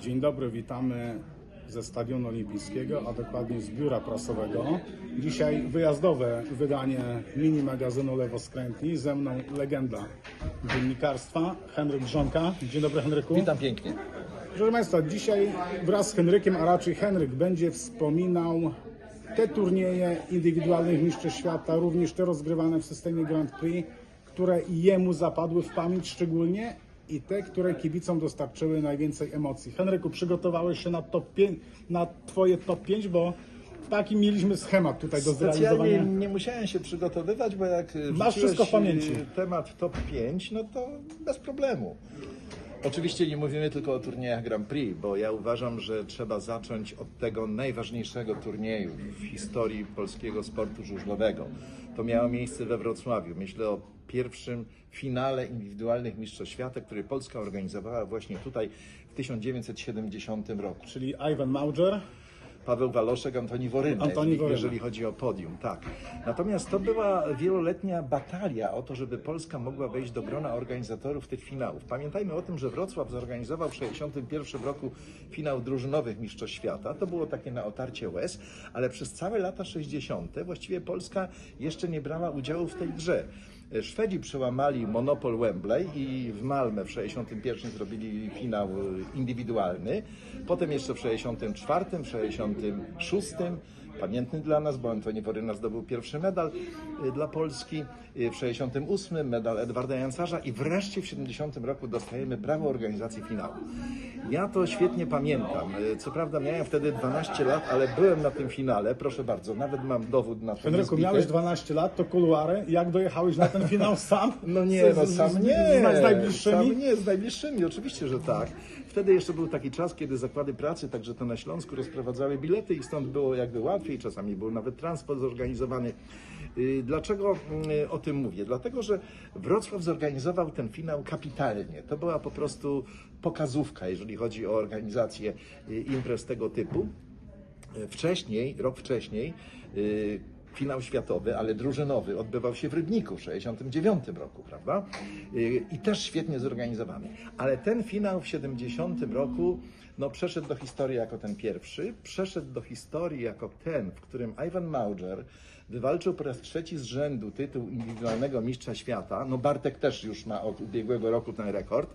Dzień dobry, witamy ze Stadionu Olimpijskiego, a dokładnie z biura prasowego. Dzisiaj wyjazdowe wydanie mini magazynu Lewoskrętni. Ze mną legenda dziennikarstwa, Henryk Grząka. Dzień dobry Henryku. Witam pięknie. Proszę Państwa, dzisiaj wraz z Henrykiem, a raczej Henryk będzie wspominał te turnieje indywidualnych mistrzostw świata, również te rozgrywane w systemie Grand Prix, które jemu zapadły w pamięć szczególnie i te, które kibicom dostarczyły najwięcej emocji. Henryku, przygotowałeś się na, top 5, na Twoje top 5, bo taki mieliśmy schemat tutaj do Specjalnie zrealizowania. nie musiałem się przygotowywać, bo jak Masz wszystko w pamięci. y, temat top 5, no to bez problemu. Oczywiście nie mówimy tylko o turniejach Grand Prix, bo ja uważam, że trzeba zacząć od tego najważniejszego turnieju w historii polskiego sportu żużlowego. To miało miejsce we Wrocławiu. Myślę o pierwszym finale indywidualnych Mistrzostw Świata, który Polska organizowała właśnie tutaj w 1970 roku. Czyli Ivan Mauger, Paweł Waloszek, Antoni Woryna, Antoni Woryna. jeżeli chodzi o podium, tak. Natomiast to była wieloletnia batalia o to, żeby Polska mogła wejść do grona organizatorów tych finałów. Pamiętajmy o tym, że Wrocław zorganizował w 1961 roku finał drużynowych Mistrzostw Świata. To było takie na otarcie łez, ale przez całe lata 60. właściwie Polska jeszcze nie brała udziału w tej grze. Szwedzi przełamali monopol Wembley i w Malmę w 61 zrobili finał indywidualny. Potem jeszcze w 64, w 66 pamiętny dla nas, bo Antoni Woryna zdobył pierwszy medal y, dla Polski, y, w 68 medal Edwarda Jancarza i wreszcie w 70 roku dostajemy prawo organizacji finału. Ja to świetnie pamiętam. Y, Co prawda miałem wtedy 12 lat, ale byłem na tym finale, proszę bardzo, nawet mam dowód na to. Henryku, miałeś 12 lat, to kuluary. Jak dojechałeś na ten finał sam? No nie, no sam nie. Z, z najbliższymi? Sam nie, z najbliższymi, oczywiście, że tak. Wtedy jeszcze był taki czas, kiedy zakłady pracy, także to na Śląsku, rozprowadzały bilety i stąd było jakby łatwiej, czasami był nawet transport zorganizowany. Y, Dlaczego y, o tym mówię? Dlatego, że Wrocław zorganizował ten finał kapitalnie. To była po prostu pokazówka, jeżeli chodzi o organizację y, imprez tego typu. Wcześniej, rok wcześniej, finał światowy, ale drużynowy, odbywał się w Rybniku w 69 roku, prawda? I też świetnie zorganizowany. Ale ten finał w 70 roku no, przeszedł do historii jako ten pierwszy, przeszedł do historii jako ten, w którym Ivan Mauger wywalczył po raz trzeci z rzędu tytuł indywidualnego mistrza świata. No Bartek też już ma od ubiegłego roku ten rekord.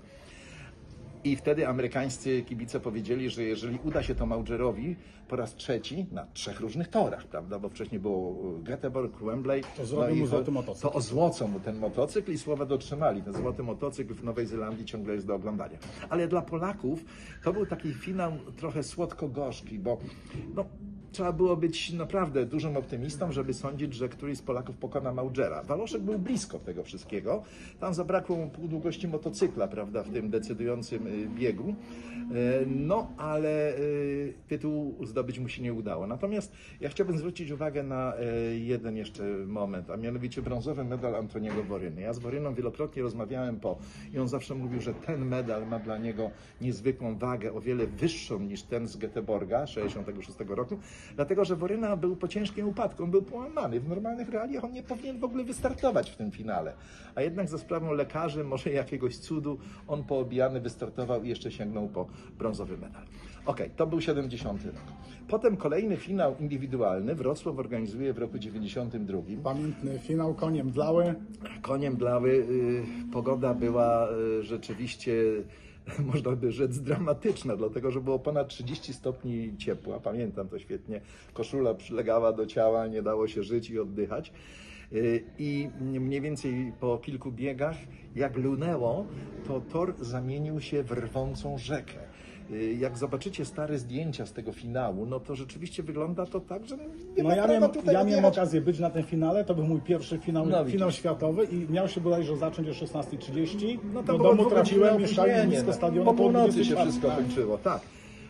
I wtedy amerykańscy kibice powiedzieli, że jeżeli uda się to Maugerowi po raz trzeci na trzech różnych torach, prawda, bo wcześniej było Göteborg, Wembley, To zrobią i mu złoty motocykl. To ozłocą mu ten motocykl i słowa dotrzymali. Ten złoty motocykl w Nowej Zelandii ciągle jest do oglądania. Ale dla Polaków to był taki finał trochę słodko-gorzki, bo no, trzeba było być naprawdę dużym optymistą, żeby sądzić, że któryś z Polaków pokona Maugera. Waloszek był blisko tego wszystkiego. Tam zabrakło mu pół długości motocykla, prawda, w tym decydującym y, biegu. Y, No, ale y, tytuł zdobyć mu się nie udało. Natomiast ja chciałbym zwrócić uwagę na jeden jeszcze moment, a mianowicie brązowy medal Antoniego Woryny. Ja z Woryną wielokrotnie rozmawiałem po i on zawsze mówił, że ten medal ma dla niego niezwykłą wagę, o wiele wyższą niż ten z Göteborga 66 roku, dlatego że Woryna był po ciężkim upadku, on był połamany. W normalnych realiach on nie powinien w ogóle wystartować w tym finale. A jednak za sprawą lekarzy, może jakiegoś cudu, on poobijany wystartował i jeszcze sięgnął po brązowy medal. Okej, to był 70 rok. Potem kolejny finał indywidualny Wrocław organizuje w roku 92. Pamiętny finał koniem Dlały. Koniem Dlawy y, pogoda była y, rzeczywiście, można by rzec, dramatyczna, dlatego że było ponad 30 stopni ciepła. Pamiętam to świetnie. Koszula przylegała do ciała, nie dało się żyć i oddychać. Y, I mniej więcej po kilku biegach, jak lunęło, to tor zamienił się w rwącą rzekę. Y, Jak zobaczycie stare zdjęcia z tego finału, no to rzeczywiście wygląda to tak, że nie No ma ja miałem, tutaj ja miałem odjechać. okazję być na tym finale, to był mój pierwszy finał, No, widzisz. finał światowy i miał się bodajże zacząć o 16.30. No Do to było domu dwugodzinne trafiłem, mieszkałem opóźnienie, blisko no. stadionu. Po północy się 24. wszystko Tak. kończyło, tak.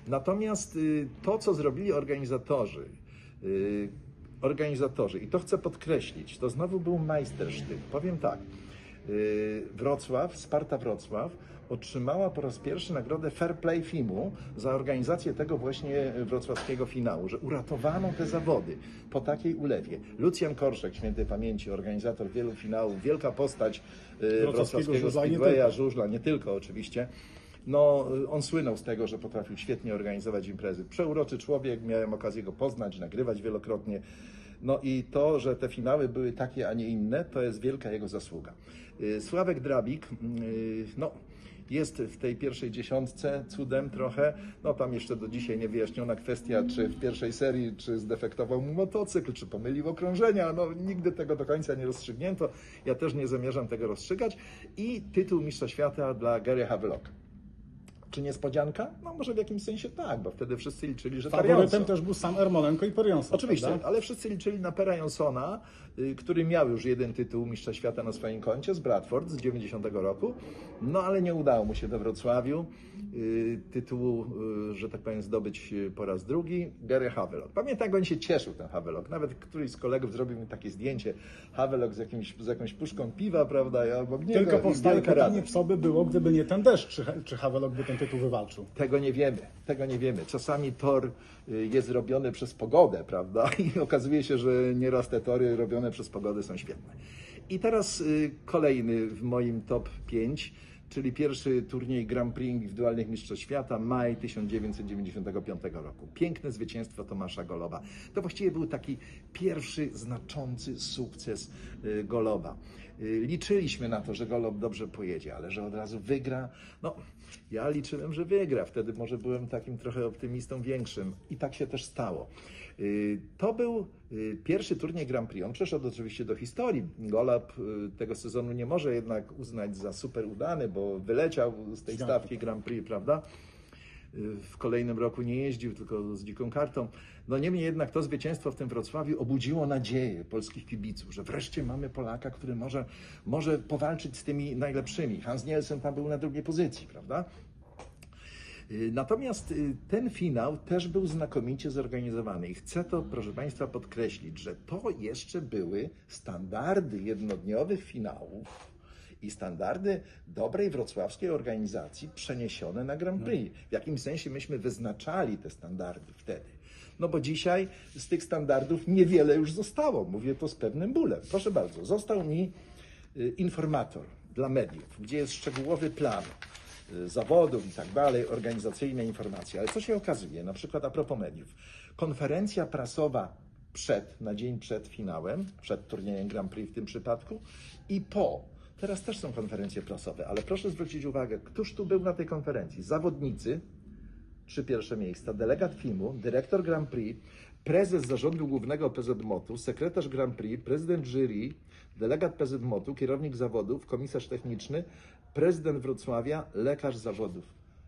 Natomiast y, to, co zrobili organizatorzy, y, organizatorzy, i to chcę podkreślić, to znowu był majstersztyk. Powiem tak, y, Wrocław, Sparta Wrocław otrzymała po raz pierwszy nagrodę Fair Play FIMU za organizację tego właśnie wrocławskiego finału, że uratowano te zawody po takiej ulewie. Lucjan Korszek, świętej pamięci, organizator wielu finałów, wielka postać y, Wrocławskiego wrocławskiego speedwaya, żużla, nie tylko oczywiście. No, on słynął z tego, że potrafił świetnie organizować imprezy. Przeuroczy człowiek, miałem okazję go poznać, nagrywać wielokrotnie. No i to, że te finały były takie, a nie inne, to jest wielka jego zasługa. Y, Sławek Drabik, y, no, jest w tej pierwszej dziesiątce cudem trochę. No tam jeszcze do dzisiaj niewyjaśniona kwestia, czy w pierwszej serii, czy zdefektował mu motocykl, czy pomylił okrążenia. No nigdy tego do końca nie rozstrzygnięto. Ja też nie zamierzam tego rozstrzygać. I tytuł Mistrza Świata dla Gary Havelocka. Czy niespodzianka? No może w jakimś sensie tak, bo wtedy wszyscy liczyli, że Faworytem też był sam Ermolenko i Perionsson. Oczywiście, prawda? ale wszyscy liczyli na Pera Johnsona, y, który miał już jeden tytuł Mistrza Świata na swoim koncie z Bradford z 90 roku, no ale nie udało mu się we Wrocławiu y, tytułu, y, że tak powiem, zdobyć po raz drugi. Gary Havelock. Pamiętam, jak on się cieszył, ten Havelock. Nawet któryś z kolegów zrobił mi takie zdjęcie, Havelock z, jakimś, z jakąś puszką piwa, prawda, ja obok niego Tylko i powstaje wielka pytanie, radość. co by było, gdyby nie ten deszcz, czy, czy Havelock by ten tytuł wywalczył. Tego nie wiemy, tego nie wiemy. Czasami tor y, jest robiony przez pogodę, prawda? I okazuje się, że nieraz te tory robione przez pogodę są świetne. I teraz y, kolejny w moim top 5, czyli pierwszy turniej Grand Prix indywidualnych Mistrzostw Świata, maj 1995 roku. Piękne zwycięstwo Tomasza Goloba. To właściwie był taki pierwszy znaczący sukces y, Goloba. Y, Liczyliśmy na to, że Golob dobrze pojedzie, ale że od razu wygra. No, ja liczyłem, że wygra. Wtedy może byłem takim trochę optymistą większym. I tak się też stało. Y, To był y, pierwszy turniej Grand Prix. On przeszedł oczywiście do historii. Golob y, tego sezonu nie może jednak uznać za super udany, bo wyleciał z tej stawki Grand Prix, prawda? W kolejnym roku nie jeździł, tylko z dziką kartą. No niemniej jednak to zwycięstwo w tym Wrocławiu obudziło nadzieję polskich kibiców, że wreszcie mamy Polaka, który może, może powalczyć z tymi najlepszymi. Hans Nielsen tam był na drugiej pozycji, prawda? Y, Natomiast y, ten finał też był znakomicie zorganizowany i chcę to, proszę Państwa, podkreślić, że to jeszcze były standardy jednodniowych finałów i standardy dobrej wrocławskiej organizacji przeniesione na Grand Prix. W jakimś sensie myśmy wyznaczali te standardy wtedy. No bo dzisiaj z tych standardów niewiele już zostało. Mówię to z pewnym bólem. Proszę bardzo, został mi y, informator dla mediów, gdzie jest szczegółowy plan zawodów i tak dalej, organizacyjne informacje. Ale co się okazuje, na przykład a propos mediów, konferencja prasowa przed, na dzień przed finałem, przed turniejem Grand Prix w tym przypadku i po. Teraz też są konferencje prasowe, ale proszę zwrócić uwagę, któż tu był na tej konferencji? Zawodnicy, trzy pierwsze miejsca, delegat filmu, dyrektor Grand Prix, prezes zarządu głównego PZMOT-u, sekretarz Grand Prix, prezydent jury, delegat PZMOT-u, kierownik zawodów, komisarz techniczny, prezydent Wrocławia, lekarz zawodów.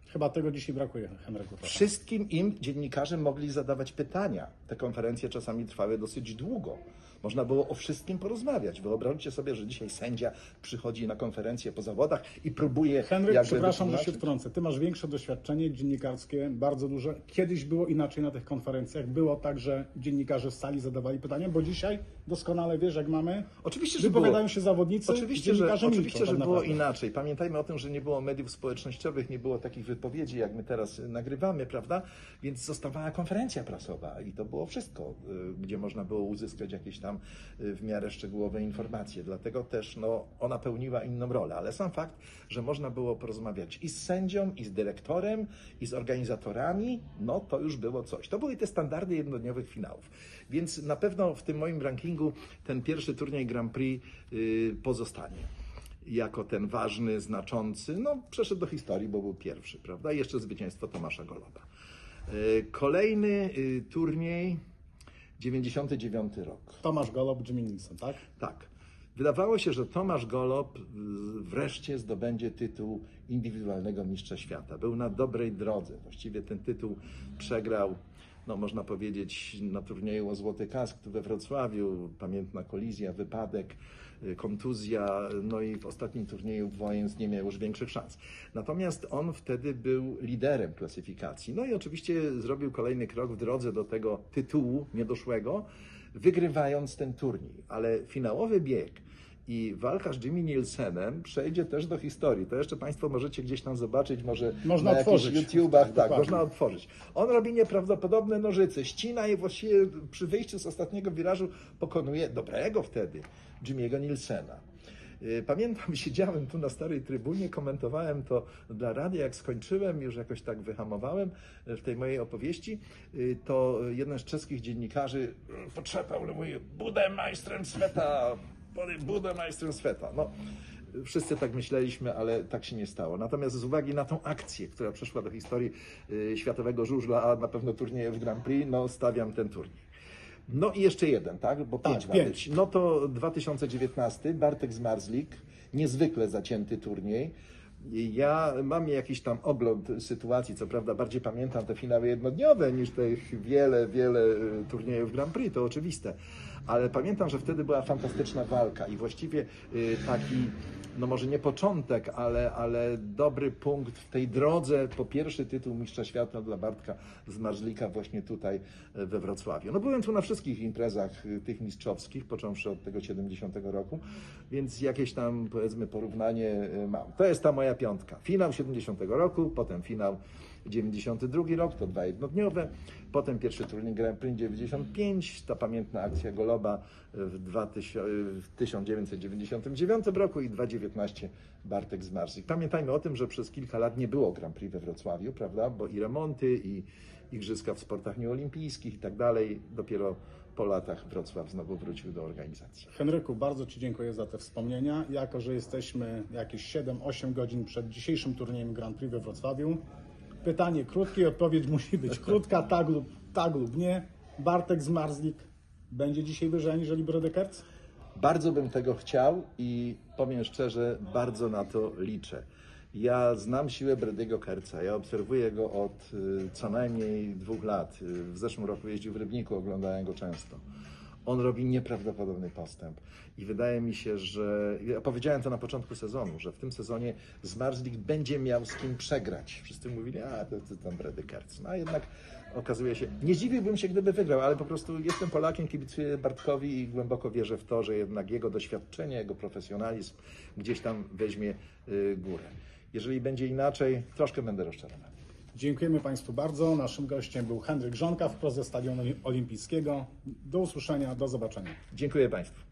Chyba tego dzisiaj brakuje, Henryku. trochę. Wszystkim im dziennikarze mogli zadawać pytania. Te konferencje czasami trwały dosyć długo. Można było o wszystkim porozmawiać. Wyobraźcie sobie, że dzisiaj sędzia przychodzi na konferencję po zawodach i próbuje. Henryk, przepraszam, że się wtrącę. Ty masz większe doświadczenie dziennikarskie, bardzo duże. Kiedyś było inaczej na tych konferencjach. Było tak, że dziennikarze z sali zadawali pytania, bo dzisiaj doskonale wiesz, jak mamy. Oczywiście, że Wypowiadają było. się zawodnicy, Oczywiście, że, milczą, oczywiście, że tak było inaczej. Pamiętajmy o tym, że nie było mediów społecznościowych, nie było takich wypowiedzi, jak my teraz y, nagrywamy, prawda? Więc zostawała konferencja prasowa i to było wszystko, y, gdzie można było uzyskać jakieś tam y, w miarę szczegółowe informacje. Dlatego też no, ona pełniła inną rolę. Ale sam fakt, że można było porozmawiać i z sędzią, i z dyrektorem, i z organizatorami, no to już było coś. To były te standardy jednodniowych finałów. Więc na pewno w tym moim rankingu ten pierwszy turniej Grand Prix y, pozostanie jako ten ważny, znaczący. No, przeszedł do historii, bo był pierwszy, prawda? I jeszcze zwycięstwo Tomasza Goloba. Y, Kolejny turniej, 99 rok. Tomasz Golob, Jimmy Nilsson, tak? Tak. Wydawało się, że Tomasz Golob wreszcie zdobędzie tytuł indywidualnego mistrza świata. Był na dobrej drodze. Właściwie ten tytuł przegrał, no można powiedzieć, na turnieju o Złoty Kask we Wrocławiu. Pamiętna kolizja, wypadek, y, kontuzja, no i w ostatnim turnieju Wojens nie miał już większych szans. Natomiast on wtedy był liderem klasyfikacji. No i oczywiście zrobił kolejny krok w drodze do tego tytułu niedoszłego wygrywając ten turniej. Ale finałowy bieg i walka z Jimmy Nielsenem przejdzie też do historii. To jeszcze Państwo możecie gdzieś tam zobaczyć, może Można na otworzyć. YouTubach, tak, można otworzyć. On robi nieprawdopodobne nożyce, ścina je właściwie przy wyjściu z ostatniego wirażu pokonuje dobrego wtedy Jimmy'ego Nielsena. Y, Pamiętam, siedziałem tu na starej trybunie, komentowałem to dla radia. Jak skończyłem, już jakoś tak wyhamowałem w tej mojej opowieści, y, to jeden z czeskich dziennikarzy y, potrzepał, mówi, budę majstrem sveta, budę majstrem sveta. No, Wszyscy tak myśleliśmy, ale tak się nie stało. Natomiast z uwagi na tą akcję, która przeszła do historii y, światowego żużla, a na pewno turnieje w Grand Prix, no stawiam ten turniej. No i jeszcze jeden, tak? Bo Tak, pięć, pięć. No to 2019, Bartek Zmarzlik, niezwykle zacięty turniej. Ja mam jakiś tam ogląd sytuacji, co prawda bardziej pamiętam te finały jednodniowe niż tych wiele, wiele y, turniejów Grand Prix, to oczywiste. Ale pamiętam, że wtedy była fantastyczna walka i właściwie y, taki, no może nie początek, ale, ale dobry punkt w tej drodze po pierwszy tytuł Mistrza Świata dla Bartka Zmarzlika właśnie tutaj y, we Wrocławiu. No byłem tu na wszystkich imprezach y, tych mistrzowskich, począwszy od tego 70 roku, więc jakieś tam powiedzmy porównanie mam. To jest ta moja piątka. Finał 70 roku, potem finał 92 rok, to dwa jednodniowe, potem pierwszy turniej Grand Prix 95, ta pamiętna akcja Goloba w, 2000, w 1999 roku i 2019 Bartek Zmarzlik. Pamiętajmy o tym, że przez kilka lat nie było Grand Prix we Wrocławiu, prawda, bo i remonty, i igrzyska w sportach nieolimpijskich i tak dalej, dopiero po latach Wrocław znowu wrócił do organizacji. Henryku, bardzo Ci dziękuję za te wspomnienia. Jako, że jesteśmy jakieś 7-8 godzin przed dzisiejszym turniejem Grand Prix we Wrocławiu, pytanie krótkie, odpowiedź musi być krótka, tak lub, tak lub nie. Bartek Zmarzlik będzie dzisiaj wyżej aniżeli Brodekerc? Bardzo bym tego chciał i powiem szczerze, bardzo na to liczę. Ja znam siłę Brady'ego Kerca, ja obserwuję go od y, co najmniej dwóch lat. Y, W zeszłym roku jeździł w Rybniku, oglądałem go często. On robi nieprawdopodobny postęp i wydaje mi się, że ja powiedziałem to na początku sezonu, że w tym sezonie Zmarzlik będzie miał z kim przegrać. Wszyscy mówili, a to, to tam Brady Kerc. No a jednak okazuje się, nie zdziwiłbym się, gdyby wygrał, ale po prostu jestem Polakiem, kibicuję Bartkowi i głęboko wierzę w to, że jednak jego doświadczenie, jego profesjonalizm gdzieś tam weźmie y, górę. Jeżeli będzie inaczej, troszkę będę rozczarowany. Dziękujemy Państwu bardzo. Naszym gościem był Henryk Żonka wprost ze Stadionu Olimpijskiego. Do usłyszenia, do zobaczenia. Dziękuję Państwu.